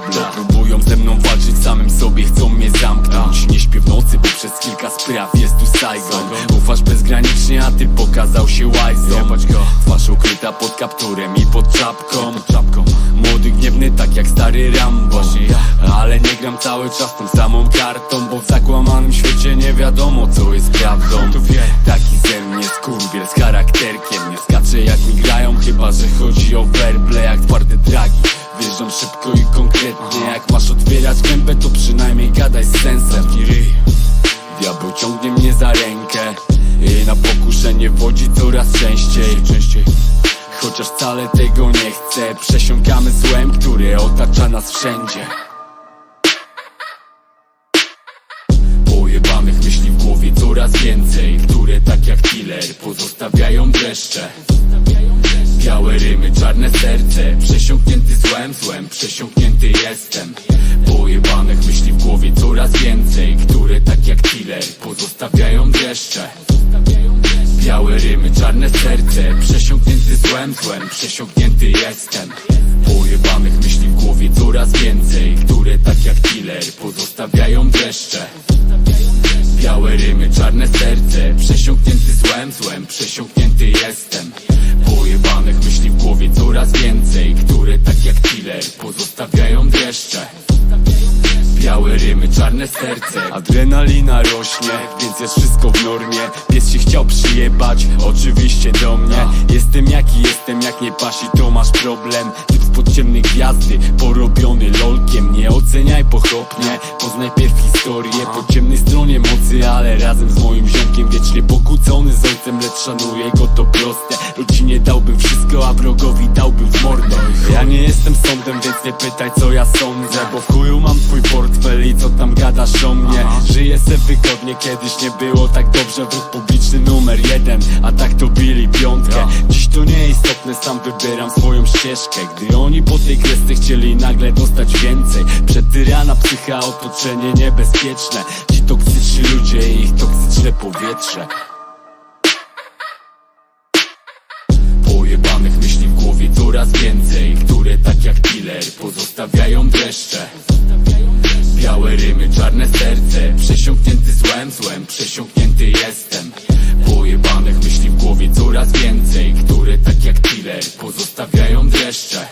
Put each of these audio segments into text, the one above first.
diablo. Próbują ze mną walczyć, samym sobie chcą mnie zamknąć. Nie śpię w nocy, bo przez kilka spraw jest tu Saigon. Ufasz bezgranicznie, a ty pokazał się łajzą. Twarz ukryta pod kapturem i pod czapką tak jak stary Rambo. Ale nie gram cały czas tą samą kartą Bo w zakłamanym świecie nie wiadomo co jest prawdą. Taki ze mnie skurwiel z charakterkiem. Nie skaczę jak mi grają, chyba że chodzi o werble. Jak twarde dragi Wjeżdżam szybko i konkretnie. Jak masz otwierać gębę, to przynajmniej gadaj z sensem. Diabeł ciągnie mnie za rękę I na pokuszenie wodzi coraz Częściej Chociaż wcale tego nie chcę. Przesiąkamy złem, które otacza nas wszędzie. Pojebanych myśli w głowie coraz więcej Które tak jak killer pozostawiają dreszcze. Białe rymy, czarne serce. Przesiąknięty złem, złem, przesiąknięty jestem. Pojebanych myśli w głowie coraz więcej Które tak jak killer pozostawiają dreszcze Białe rymy, czarne serce. Przesiąknięty złem, złem, przesiąknięty jestem. Pojebanych myśli w głowie coraz więcej Które tak jak killer pozostawiają dreszcze. Białe rymy, czarne serce. Przesiąknięty złem, złem, przesiąknięty jestem. Pojebanych myśli w głowie coraz więcej Które tak jak killer pozostawiają dreszcze Białe rymy, czarne serce. Adrenalina rośnie, więc jest wszystko w normie. Pies się chciał przyjebać, oczywiście do mnie. Jestem jaki jestem, jak nie pasi to masz problem. Typ z podziemnej gwiazdy, porobiony lolkiem. Nie oceniaj pochopnie, poznaj pierw historię. Po ciemnej stronie mocy, ale razem z moim ziomkiem Wiecznie pokłócony z ojcem, lecz szanuję go to proste. Rodzinie dałbym wszystko, a wrogowi dałbym w mordę. Ja nie jestem sądem, więc nie pytaj co ja sądzę Bo w chuju mam twój portfel i co tam gadasz o mnie? Żyję se wygodnie, kiedyś nie było tak dobrze Wróg publiczny numer jeden, a tak to bili piątkę. Dziś to nieistotne, sam wybieram swoją ścieżkę. Gdy oni po tej kresce chcieli nagle dostać więcej. Przed tyrana psycha, otoczenie niebezpieczne. Ci toksyczni ludzie i ich toksyczne powietrze. Pojebanych myśli w głowie coraz więcej Które tak jak killer pozostawiają dreszcze Białe rymy, czarne serce. Przesiąknięty złem, złem, przesiąknięty jestem. Pojebanych myśli w głowie coraz więcej Które tak jak killer pozostawiają dreszcze.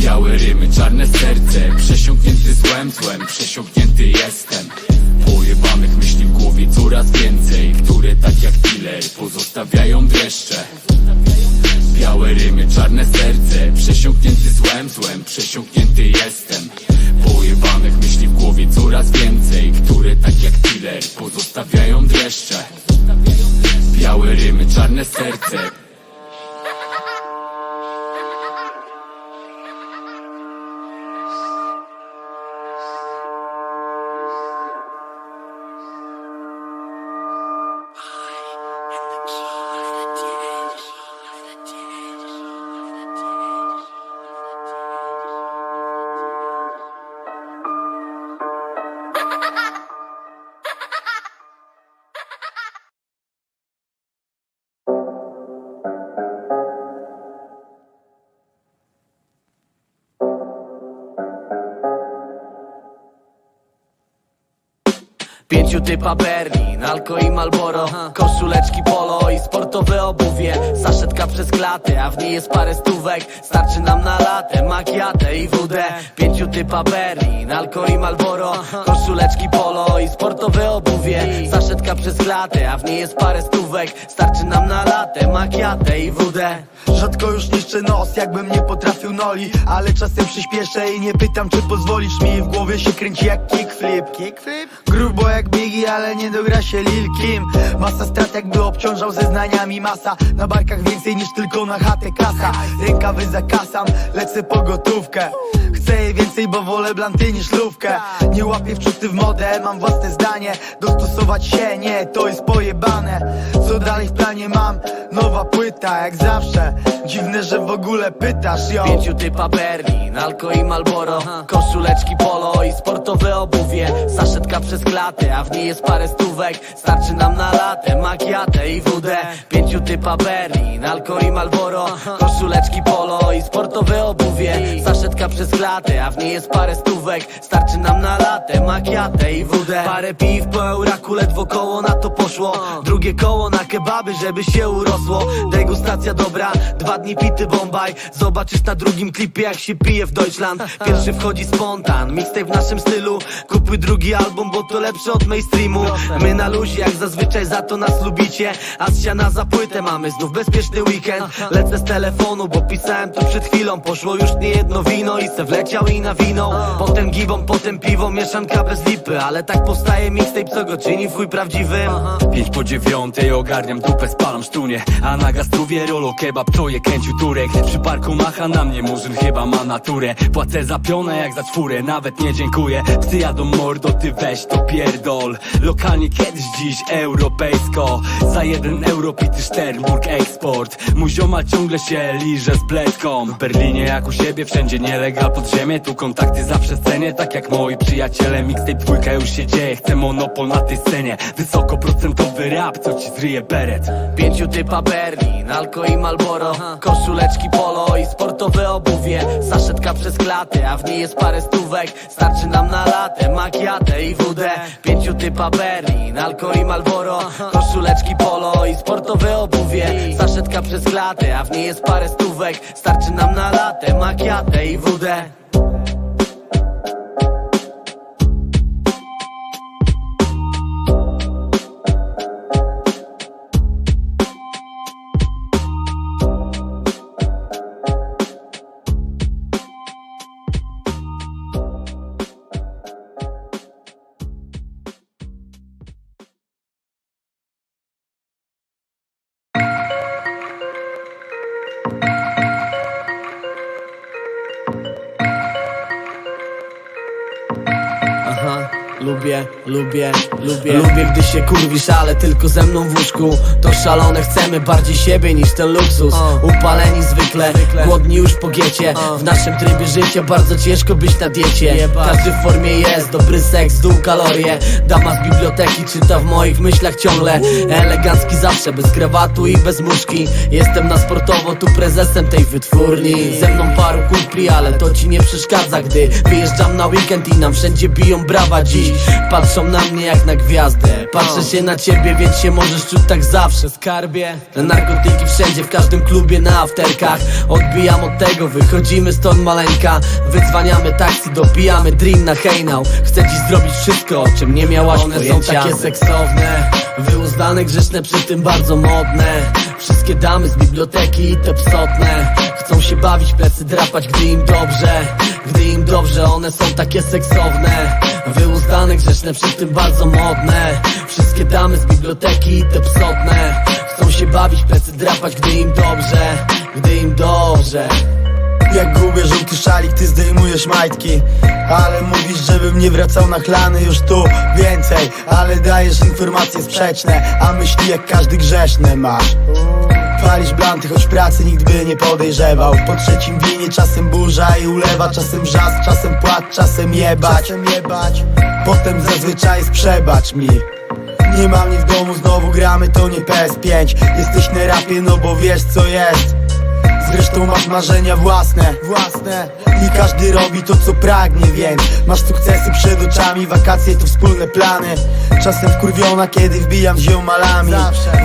Białe rymy, czarne serce. Przesiąknięty złem, złem, przesiąknięty jestem. Pojebanych myśli w głowie coraz więcej Które tak jak killer pozostawiają dreszcze Białe rymy, czarne serce. Przesiąknięty złem, złem, przesiąknięty jestem. Pojebanych myśli w głowie coraz więcej Które tak jak killer pozostawiają dreszcze. Białe rymy, czarne serce be Pięciu typa Berlin, Alko i Malboro Koszuleczki polo i sportowe obuwie. Saszetka przez klatę, a w niej jest parę stówek. Starczy nam na latę, makiatę i wódę. Pięciu typa Berlin, Alko i Malboro Koszuleczki polo i sportowe obuwie. Saszetka przez klatę, a w niej jest parę stówek. Starczy nam na latę, makiatę i wódę. Rzadko już niszczę nos, jakbym nie potrafił noli Ale czasem przyspieszę i nie pytam, czy pozwolisz mi. W głowie się kręci jak kickflip. Kickflip? Grubo jak Ale nie dogra się Lil Kim. Masa strat jakby obciążał zeznaniami masa. Na barkach więcej niż tylko na chatę kasa. Rękawy zakasam, lecę po gotówkę. Chcę jej więcej, bo wolę blanty niż lówkę. Nie łapię wczuty w modę, mam własne zdanie. Dostosować się, nie, to jest pojebane. Co dalej w planie mam? Nowa płyta, jak zawsze. Dziwne, że w ogóle pytasz, yo. Pięciu typa Berlin, Alko i Malboro Koszuleczki polo i sportowe obuwie. Saszetka przez klatę, a w niej jest parę stówek. Starczy nam na latę, makiatę i wódę. Pięciu typa Berlin, Alko i Malboro Koszuleczki polo i sportowe obuwie. Saszetka przez klatę, a w niej jest parę stówek. Starczy nam na latę, makiatę i wódę. Parę piw po euraku, ledwo koło na to poszło. Drugie koło na kebaby, żeby się urosło. Degustacja dobra, dwa dni pity Bombaj. Zobaczysz na drugim klipie jak się pije w Deutschland. Pierwszy wchodzi spontan, mixtape w naszym stylu. Kupuj drugi album, bo to lepsze od mainstreamu My na luzie, jak zazwyczaj za to nas lubicie. A z siana za płytę mamy znów bezpieczny weekend. Lecę z telefonu, bo pisałem tu przed chwilą. Poszło już nie jedno wino i se wleciał i nawinął Potem gibą, potem piwo, mieszanka bez lipy. Ale tak powstaje mixtape, co go czyni w chuj prawdziwym. Pięć po dziewiątej ogarniam dupę, spalam sztunie A na gastrowie rolo kebab, to je kręcił turek Przy parku macha na mnie murzyn, chyba ma naturę. Płacę za pionę jak za czwórę, nawet nie dziękuję. Psy jadą mordo, ty weź to pierdol Lokalnie kiedyś, dziś europejsko. Za jeden euro pity Sternburg eksport. Mój ziomal ciągle się liże z bledką W Berlinie jak u siebie, wszędzie nielegal pod ziemię. Tu kontakty zawsze w cenie, tak jak moi przyjaciele Mixtape dwójka już się dzieje, chcę monopol na tej scenie. Wysokoprocentowy rap, co ci zryje beret. Pięciu typa Berlin, Alko i Malboro Koszuleczki polo i sportowe obuwie. Saszetka przez klatę, a w niej jest parę stówek. Starczy nam na latę, makiatę i wódę Pięciu typa Berlin, Alko i Malboro Koszuleczki polo i sportowe obuwie. Saszetka przez klatę, a w niej jest parę stówek. Starczy nam na latę, makiatę i wódę lubię, lubię, lubię. Lubię, gdy się kurwisz, ale tylko ze mną w łóżku. To szalone, chcemy bardziej siebie niż ten luksus. Upaleni zwykle, głodni już po giecie W naszym trybie życia bardzo ciężko być na diecie. Każdy w formie jest, dobry seks, dół kalorie. Dama z biblioteki czyta w moich myślach ciągle. Elegancki zawsze, bez krawatu i bez muszki. Jestem na sportowo, tu prezesem tej wytwórni. Ze mną paru kumpli, ale to ci nie przeszkadza Gdy wyjeżdżam na weekend i nam wszędzie biją brawa dziś Patrzą na mnie jak na gwiazdę. Patrzę się na ciebie, więc się możesz czuć tak zawsze. Skarbie Na narkotyki wszędzie, w każdym klubie, na afterkach. Odbijam od tego, wychodzimy stąd maleńka. Wydzwaniamy taksi, dobijamy dream na hejnał Chcę dziś zrobić wszystko, o czym nie miałaś One pojęcia. są takie seksowne Wyuzdane, grzeczne, przy tym bardzo modne. Wszystkie damy z biblioteki i te psotne. Chcą się bawić, plecy drapać, gdy im dobrze Gdy im dobrze, one są takie seksowne. Wyuzdane, grzeczne, przy tym bardzo modne. Wszystkie damy z biblioteki i te psotne. Chcą się bawić, plecy drapać, gdy im dobrze Gdy im dobrze. Jak gubię żółty szalik, ty zdejmujesz majtki. Ale mówisz, żebym nie wracał na chlany już tu więcej. Ale dajesz informacje sprzeczne A myśli jak każdy grzeszny masz Palisz blanty, choć pracy nikt by nie podejrzewał. Po trzecim winie czasem burza i ulewa Czasem wrzask, czasem płacz, czasem jebać. Czasem jebać. Potem zazwyczaj jest przebacz mi. Nie ma mnie w domu, znowu gramy, to nie PS5 Jesteś na rapie, no bo wiesz co jest Zresztą masz marzenia własne, własne. Nie każdy robi to co pragnie, więc Masz sukcesy przed oczami, wakacje to wspólne plany. Czasem wkurwiona, kiedy wbijam ziomalami.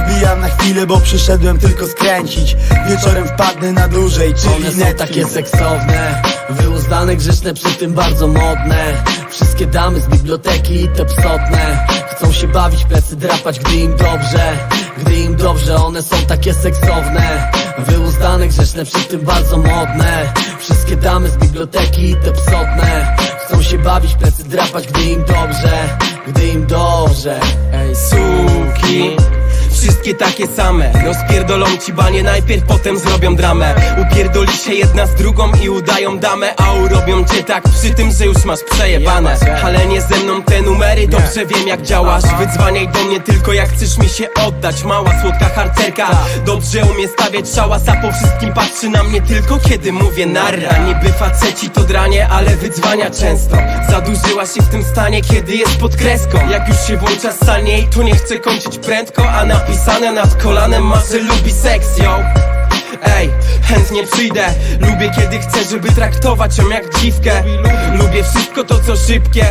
Wbijam na chwilę, bo przyszedłem tylko skręcić. Wieczorem wpadnę na dłużej, czyli One są takie seksowne. Wyuzdane, grzeczne, przy tym bardzo modne. Wszystkie damy z biblioteki i te psotne. Chcą się bawić, plecy drapać, gdy im dobrze. Gdy im dobrze, one są takie seksowne Wyuzdane, grzeczne, przy tym bardzo modne. Wszystkie damy z biblioteki i te psotne. Chcą się bawić, plecy drapać, gdy im dobrze Gdy im dobrze. Ej, suki wszystkie takie same. Rozpierdolą ci banie najpierw, potem zrobią dramę. Upierdoli się jedna z drugą i udają damę A urobią cię tak przy tym, że już masz przejebane. Ale nie ze mną te numery, dobrze wiem jak działasz. Wydzwaniaj do mnie tylko jak chcesz mi się oddać. Mała słodka harcerka, dobrze umie stawiać szałas A po wszystkim patrzy na mnie tylko kiedy mówię narra. Niby faceci to dranie, ale wydzwania często. Zadłużyła się w tym stanie, kiedy jest pod kreską. Jak już się włącza salniej, to nie chce kończyć prędko A napisane nad kolanem ma, że lubi seks, yo. Ej, chętnie przyjdę. Lubię kiedy chcę, żeby traktować ją jak dziwkę. Lubię wszystko to co szybkie.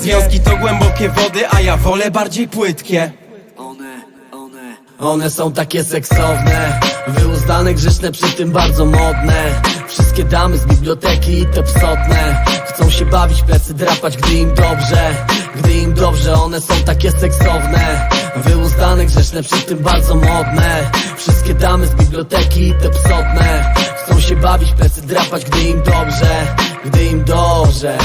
Związki to głębokie wody, a ja wolę bardziej płytkie. One, one One są takie seksowne. Wyuzdane, grzeczne, przy tym bardzo modne. Wszystkie damy z biblioteki i te psotne. Chcą się bawić, plecy drapać, gdy im dobrze. Gdy im dobrze, one są takie seksowne Wyuzdane, grzeczne, przy tym bardzo modne. Wszystkie damy z biblioteki te psotne. Chcą się bawić, plecy drapać, gdy im dobrze Gdy im dobrze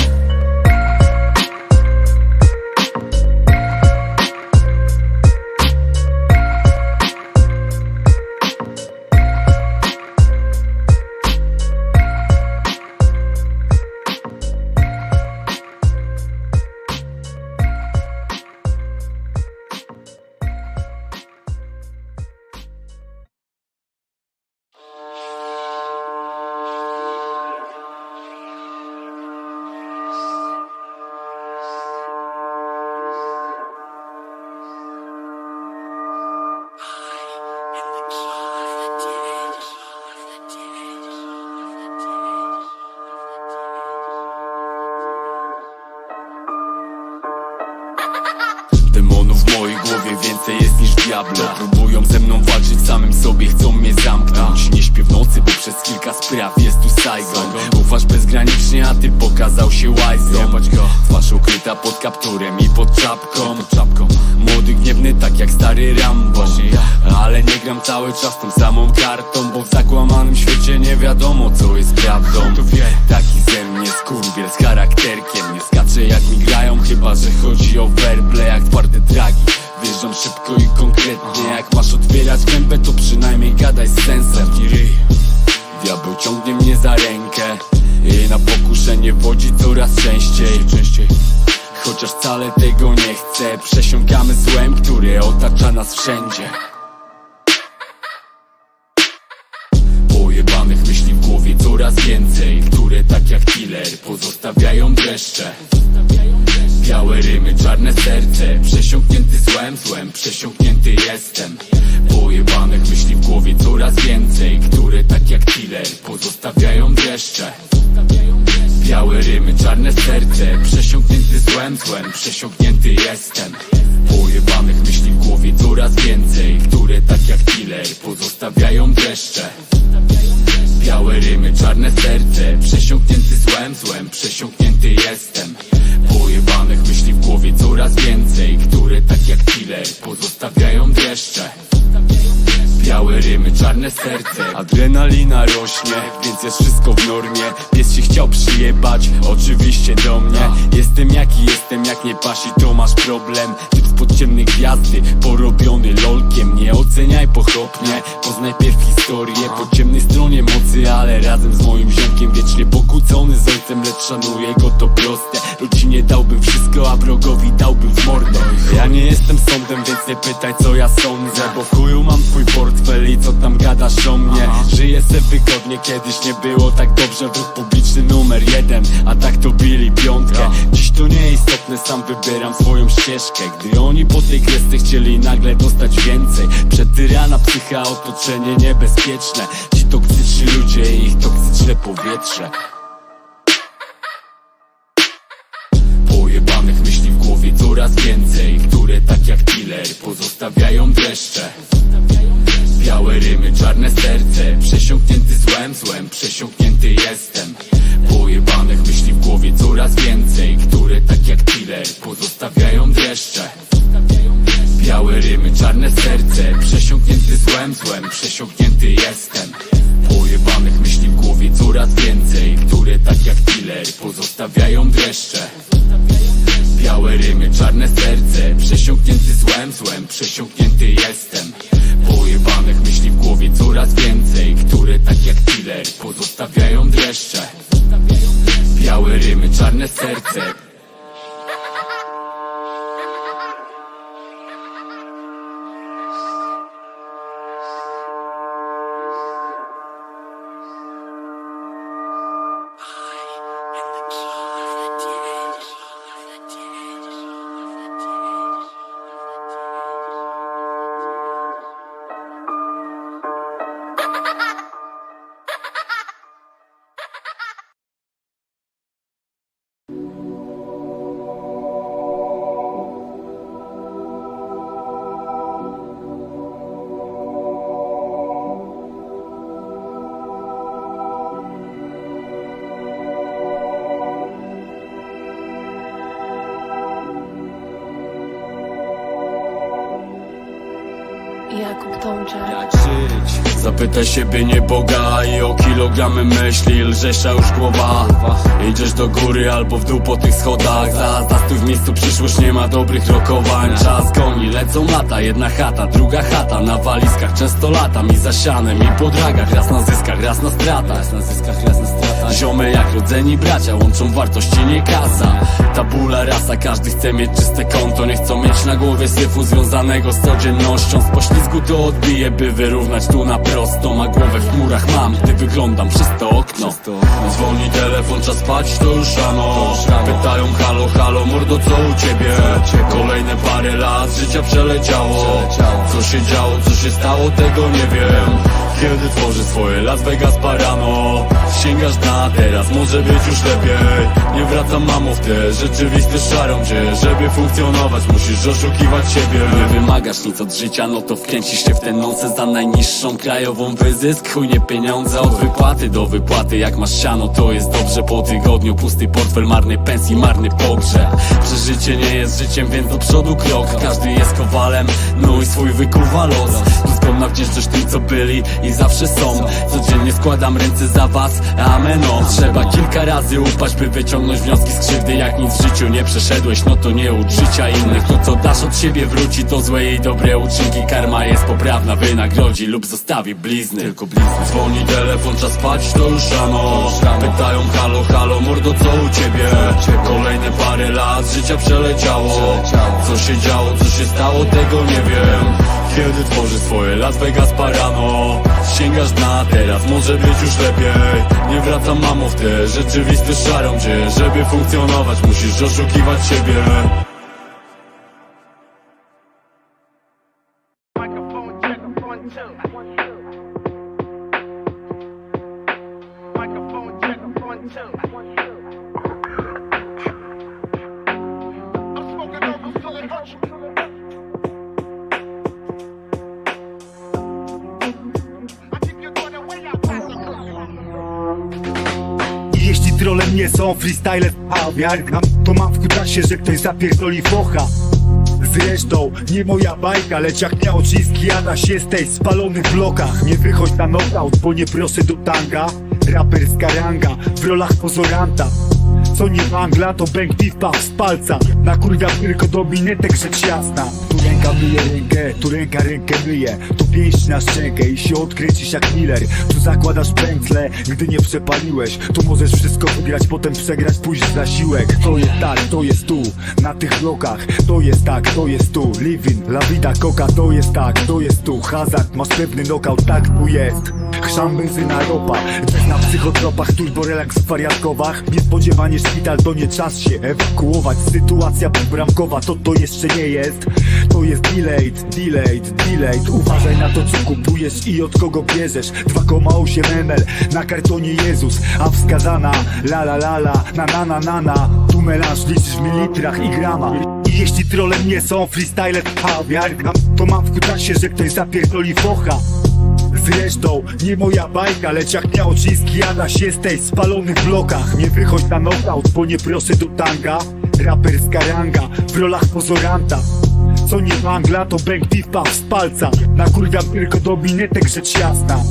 diablo Próbują ze mną walczyć, samym sobie chcą mnie zamknąć. Nie śpię w nocy, bo przez kilka spraw jest tu Saigon. Ufasz bezgranicznie, a ty pokazał się łajzą. Twarz ukryta pod kapturem i pod czapką. Młody, gniewny, tak jak stary Rambo. Ale nie gram cały czas tą samą kartą Bo w zakłamanym świecie nie wiadomo co jest prawdą. Taki ze mnie skurwiel z charakterkiem. Nie skacze jak mi grają, chyba że chodzi o werble Jak twarde dragi Wjeżdżam szybko i konkretnie. Jak masz otwierać gębę, to przynajmniej gadaj z sensem. Diabeł ciągnie mnie za rękę I na pokuszenie wodzi coraz częściej. Częściej. Chociaż wcale tego nie chcę. Przesiąkamy złem, które otacza nas wszędzie. Pojebanych myśli w głowie coraz więcej Które tak jak killer pozostawiają dreszcze Białe rymy, czarne serce. Przesiąknięty złem, złem, przesiąknięty jestem. Pojebanych myśli w głowie coraz więcej Które tak jak killer pozostawiają dreszcze Białe rymy, czarne serce. Przesiąknięty złem, złem, przesiąknięty jestem. Pojebanych myśli w głowie coraz więcej Które tak jak killer pozostawiają dreszcze Białe rymy, czarne serce. Przesiąknięty złem, złem, przesiąknięty jestem. Pojebanych myśli w głowie coraz więcej Które tak jak killer pozostawiają dreszcze. Białe rymy, czarne serce. Adrenalina rośnie, więc jest wszystko w normie. Pies się chciał przyjebać, oczywiście do mnie. Jestem jaki jestem, jak nie pasi to masz problem Podciemnej gwiazdy, porobiony lolkiem. Nie oceniaj pochopnie, poznaj pierw historię Po ciemnej stronie mocy, ale razem z moim ziomkiem Wiecznie pokłócony z ojcem, lecz szanuję go to proste. Rodzinie dałbym wszystko, a wrogowi dałbym w mordę. Ja nie jestem sądem, więc nie pytaj co ja sądzę Bo w chuju mam twój portfel i co tam gadasz o mnie. Żyję se wygodnie, kiedyś nie było tak dobrze Wróg publiczny numer jeden, a tak to bili piątkę. Dziś to nieistotne, sam wybieram swoją ścieżkę Gdy oni po tej kresce chcieli nagle dostać więcej. Przed tyrana psycha, otoczenie niebezpieczne. Ci toksyczni ludzie i ich toksyczne powietrze. Pojebanych myśli w głowie coraz więcej Które tak jak killer pozostawiają dreszcze. Białe rymy, czarne serce Przesiąknięty złem, złem, przesiąknięty jestem. Pojebanych myśli w głowie coraz więcej Które tak jak killer pozostawiają dreszcze Białe rymy, czarne serce Przesiąknięty złem, złem, przesiąknięty jestem. Pojebanych myśli w głowie coraz więcej Które tak jak killer pozostawiają dreszcze. Białe rymy, czarne serce Przesiąknięty złem, złem, przesiąknięty jestem. Coraz więcej Które tak jak killer pozostawiają dreszcze. Białe rymy, czarne serce żyć? Zapytaj siebie nie Boga i o kilogramy myśli Lżejsza już głowa. Idziesz do góry albo w dół po tych schodach. Za zastój w miejscu przyszłość nie ma dobrych rokowań. Czas goni, lecą lata Jedna chata, druga chata. Na walizkach często latam i zasianem I po dragach, raz na zyskach, raz na stratach. Raz na zyskach, raz na stratach. Ziomy jak rodzeni bracia Łączą wartości, nie kasa. Tabula rasa, każdy chce mieć czyste konto. Nie chcą mieć na głowie syfu związanego z codziennością. Z poślizgu to odbije, by wyrównać tu na prosto A głowę w chmurach mam, gdy wyglądam przez to okno. Dzwoni telefon, czas spać, to już rano. Pytają halo, halo, mordo co u ciebie? Kolejne parę lat życia przeleciało. Co się działo, co się stało, tego nie wiem Kiedy tworzy swoje Las Vegas Parano. Sięgasz na teraz, może być już lepiej. Nie wracam mamo w te rzeczywistość szarą cię. Żeby funkcjonować musisz oszukiwać siebie. Nie wymagasz nic od życia, no to wkręcisz się w ten nonsens Za najniższą krajową wyzysk. Chuj nie pieniądze od wypłaty do wypłaty. Jak masz siano to jest dobrze. Po tygodniu pusty portfel, marnej pensji, marny pogrzeb. Przeżycie nie jest życiem, więc do przodu krok. Każdy jest kowalem, no i swój wykuwa los. Doskonna wdzięczność tym co byli i zawsze są. Codziennie składam ręce za was, ameno Trzeba kilka razy upaść, by wyciągnąć wnioski z krzywdy Jak nic w życiu nie przeszedłeś, no to nie ucz życia innych. To co dasz od siebie wróci, to złe i dobre uczynki. Karma jest poprawna, wynagrodzi lub zostawi blizny. Tylko blizny. Dzwoni telefon, czas spać, to już rano. Pytają halo, halo, mordo co u ciebie? Kolejne parę lat życia przeleciało. Co się działo, co się stało, tego nie wiem Kiedy tworzy swoje Las Vegas Parano? Sięgasz na teraz, może być już lepiej. Nie wracam mamo w tę rzeczywistość szarą cię Żeby funkcjonować musisz oszukiwać siebie Trolem nie są freestyle a wiarka To mam w kutasie, że ktoś zapierdoli focha. Zresztą nie moja bajka, lecz jak miał ciski jadaś jesteś w spalonych blokach Nie wychodź na knockout, bo nie proszę do tanga. Raperska ranga, w rolach pozoranta. Co nie wangla, to bank pipa z palca. Na kurwia tylko dominetek rzecz jasna Tu ręka myje rękę, tu ręka rękę myje Tu pięść na szczękę i się odkręcisz jak Miller. Tu zakładasz pętle, gdy nie przepaliłeś. Tu możesz wszystko wygrać, potem przegrać, pójść w zasiłek To jest tak, to jest tu, na tych blokach. To jest tak, to jest tu, living, la vida coca To jest tak, to jest tu, hazard, masz pewny knockout, tak tu jest Chrzan benzyna ropa, też na psychotropach, turbo relaks w wariatkowach Niespodziewanie szpital to nie czas się ewakuować. Sytuacja bramkowa to to jeszcze nie jest. To jest delayed, delayed, delayed. Uważaj na to co kupujesz i od kogo bierzesz. 2,8 ml na kartonie Jezus A wskazana la la la la na na na na na. Tu melanż liczysz w mililitrach i gramach I jeśli trolem nie są freestyle To mam w kutasie, że ktoś zapierdoli focha Zresztą nie moja bajka, lecz jak miał ciski jadaś jesteś w spalonych blokach. Nie wychodź na knockout, bo nie proszę do tanga. Raperska ranga, w rolach pozoranta. Co nie wangla, to bank pipa z palca. Nakurwiam tylko dominetek, rzecz jasna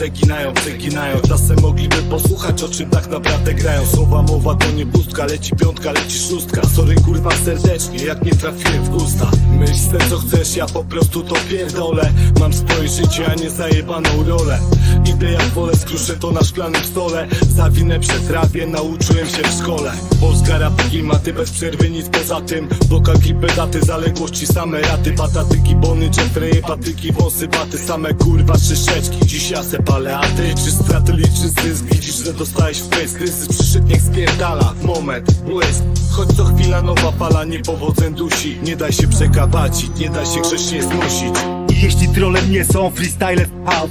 Przeginają, przeginają. Czasem mogliby posłuchać o czym tak naprawdę grają. Słowa mowa to nie pustka, leci piątka, leci szóstka. Sorry kurwa serdecznie, jak nie trafiłem w usta. Myśl co chcesz, ja po prostu to pierdolę. Mam swoje życie, a nie zajebaną rolę. Idę jak wolę, skruszę to na szklanym stole. Zawinę przetrawię, nauczyłem się w szkole. Polska rap klimaty bez przerwy, nic poza tym. Wokal klipy, daty, zaległości, same raty. Pataty, gibony, Jeffrey, patyki, wąsy, paty. Same kurwa szyszeczki, dziś ja se palę A ty czy straty liczysz zysk, widzisz, że dostałeś w pysk. Kryzys przyszedł, niech spierdala, moment, błysk. Choć co chwila nowa fala niepowodzeń dusi. Nie daj się przekabacić, nie daj się grzecznie znosić. Jeśli trolem nie są freestyle a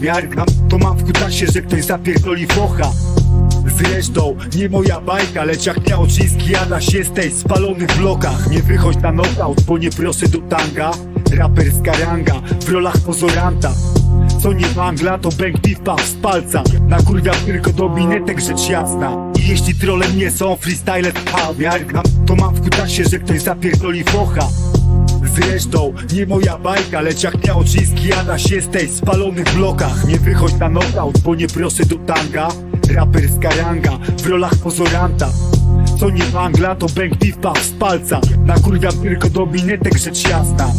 To mam w kutasie, że ktoś zapierdoli focha. Zresztą nie moja bajka, lecz jak Miałczyński Adaś jesteś w spalonych blokach. Nie wychodź na knockout, bo nie proszę do tanga. Raperska ranga, w rolach pozoranta co nie wangla, to bęk pipa z palca. Nakurwiam tylko do binetek, rzecz jasna. I jeśli trolem nie są freestyle a wiarka To mam w kutasie, że ktoś zapierdoli focha. Zresztą nie moja bajka, lecz jak Miałczyński Adaś jesteś w spalonych blokach. Nie wychodź na knockout, bo nie proszę do tanga. Raperska ranga, w rolach pozoranta. Co nie wangla, to bęk pipa z palca. Nakurwiam tylko do binetek, rzecz jasna